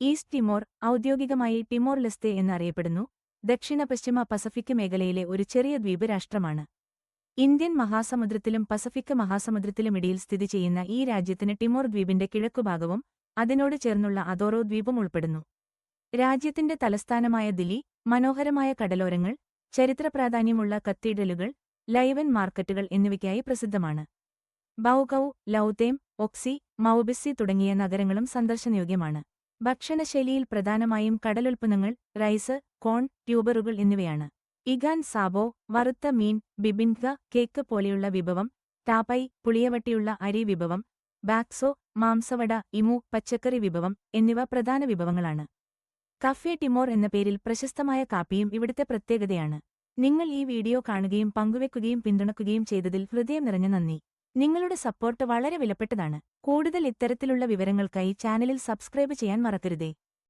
East Timor ഔദ്യോഗികമായി Timor Leste എന്നറിയപ്പെടുന്നു. ദക്ഷിണ പശ്ചിമ പസഫിക് മേഖലയിലെ ഒരു ചെറിയ ദ്വീപ് രാഷ്ട്രമാണ് ഇന്ത്യൻ മഹാസമുദ്രത്തിലും പസഫിക് മഹാസമുദ്രത്തിലുമിടയിൽ സ്ഥിതി ചെയ്യുന്ന ഈ രാജ്യത്തിന് ടിമോർ ദ്വീപിന്റെ കിഴക്കുഭാഗവും അതിനോട് ചേർന്നുള്ള അതോറോ ദ്വീപും ഉൾപ്പെടുന്നു. രാജ്യത്തിന്റെ തലസ്ഥാനമായ ദില്ലി മനോഹരമായ കടലോരങ്ങൾ ചരിത്ര പ്രാധാന്യമുള്ള കത്തീഡ്രലുകൾ ലൈവൻ മാർക്കറ്റുകൾ എന്നിവയ്ക്കായി പ്രസിദ്ധമാണ്. ബൌഗൌ ലൌതേം ഒക്സി മൌബിസി തുടങ്ങിയ നഗരങ്ങളും സന്ദർശനയോഗ്യമാണ്. ഭക്ഷണശൈലിയിൽ പ്രധാനമായും കടലുൽപ്പന്നങ്ങൾ റൈസ് കോൺ ട്യൂബറുകൾ എന്നിവയാണ്. ഇഗാൻ സാബോ വറുത്ത മീൻ ബിബിൻഗ കേക്ക് പോലെയുള്ള വിഭവം ടാപ്പൈ പുളിയവട്ടിയുള്ള അരി വിഭവം ബാക്സോ മാംസവട ഇമു പച്ചക്കറി വിഭവം എന്നിവ പ്രധാന വിഭവങ്ങളാണ്. കഫേ ടിമോർ എന്ന പേരിൽ പ്രശസ്തമായ കാപ്പിയും ഇവിടുത്തെ പ്രത്യേകതയാണ്. നിങ്ങൾ ഈ വീഡിയോ കാണുകയും പങ്കുവെക്കുകയും പിന്തുണക്കുകയും ചെയ്തതിൽ ഹൃദയം നിറഞ്ഞ നന്ദി. നിങ്ങളുടെ സപ്പോർട്ട് വളരെ വിലപ്പെട്ടതാണ്. കൂടുതൽ ഇത്തരത്തിലുള്ള വിവരങ്ങൾക്കായി ചാനലിൽ സബ്സ്ക്രൈബ് ചെയ്യാൻ മറക്കരുതേ.